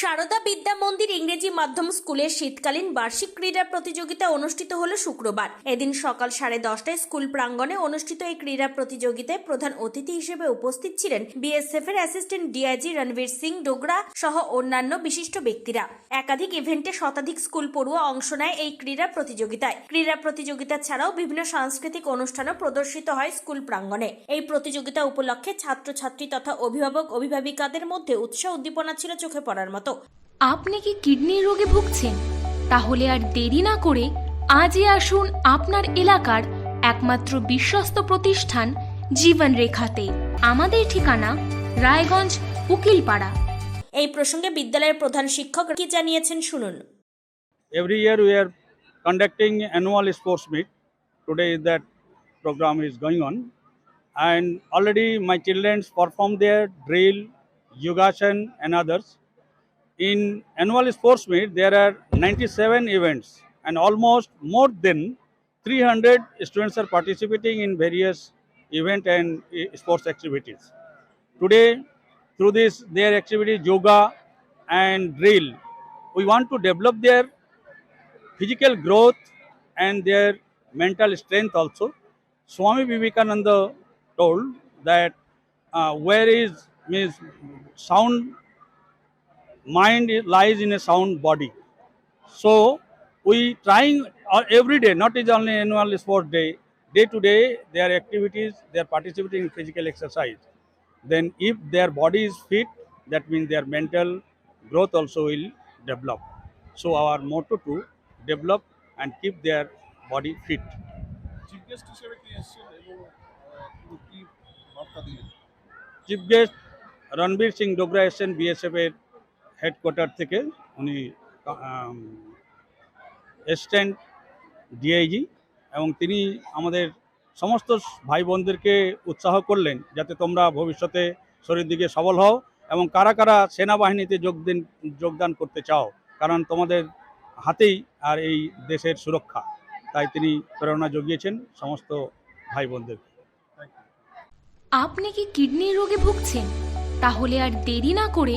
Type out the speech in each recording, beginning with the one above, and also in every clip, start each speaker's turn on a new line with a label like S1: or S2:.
S1: সারদা বিদ্যা মন্দির ইংরেজি মাধ্যম স্কুলের শীতকালীন বার্ষিক ক্রীড়া প্রতিযোগিতা অনুষ্ঠিত হলো শুক্রবার। এদিন সকাল সাড়ে দশটায় স্কুল প্রাঙ্গণে অনুষ্ঠিত এই ক্রীড়া প্রতিযোগিতায় প্রধান অতিথি হিসেবে উপস্থিত ছিলেন বিএসএফ এর অ্যাসিস্ট্যান্ট ডিআইজি রণবীর সিং ডোগরা সহ অন্যান্য বিশিষ্ট ব্যক্তিরা। একাধিক ইভেন্টে শতাধিক স্কুল পড়ুয়া অংশ নেয় এই ক্রীড়া প্রতিযোগিতায়। ক্রীড়া প্রতিযোগিতা ছাড়াও বিভিন্ন সাংস্কৃতিক অনুষ্ঠানও প্রদর্শিত হয় স্কুল প্রাঙ্গণে। এই প্রতিযোগিতা উপলক্ষে ছাত্রছাত্রী তথা অভিভাবক অভিভাবিকাদের মধ্যে উৎসাহ উদ্দীপনা ছিল চোখে পড়ার মতো।
S2: মতো আপনি কি কিডনির রোগে ভুগছেন? তাহলে আর দেরি না করে আজই আসুন আপনার এলাকার একমাত্র বিশ্বস্ত প্রতিষ্ঠান জীবন রেখাতে আমাদের ঠিকানা রায়গঞ্জ উকিলপাড়া।
S1: এই প্রসঙ্গে বিদ্যালয়ের প্রধান শিক্ষক কি জানিয়েছেন শুনুন।
S3: Every year we are conducting annual sports meet today is that programme is going on and already my childrens perform their drill yogasan and others in annual sports meet there are 97 events and almost more than 300 students are participating in various event and eh, sports activities today through this their activities yoga and drill we want to develop their physical growth and their mental strength also. Swami Vivekananda told that uh, where is means sound mind lies in a sound body. So we trying uh, every day, not is only annual sport day, day to day their activities, they are participating in physical exercise. Then if their body is fit, that means their mental growth also will develop. So our motto to develop and keep their body fit.
S4: Chief guest
S3: Ranbir Singh Dogra এসছেন BSF এর headquarter থেকে উনি assistant DIG এবং তিনি আমাদের সমস্ত ভাই বোনদেরকে উৎসাহ করলেন যাতে তোমরা ভবিষ্যতে শরীর দিকে সবল হও এবং কারা কারা সেনাবাহিনীতে যোগ দিন, যোগদান করতে চাও, কারণ তোমাদের হাতেই আর এই দেশের সুরক্ষা। তাই তিনি প্রেরণা জুগিয়েছেন সমস্ত ভাই বোনদের
S2: আপনি কি কিডনির রোগে ভুগছেন? তাহলে আর দেরি না করে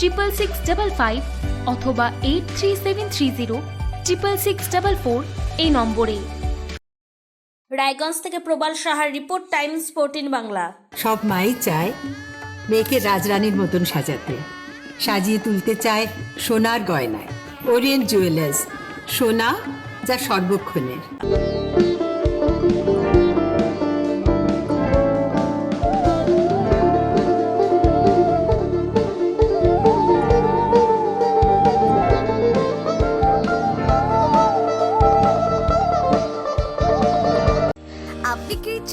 S2: triple six double five অথবা eight three seven three zero triple six double four এই নম্বরে।
S1: রায়গঞ্জ থেকে প্রবাল সাহার রিপোর্ট টাইমস ফোরটিন বাংলা।
S5: সব মাই চায় মেয়েকে রাজরানীর মতন সাজাতে। সাজিয়ে তুলতে চায় সোনার গয়নায়। ওরিয়েন্ট জুয়েলার্স সোনা যা সর্বক্ষণের।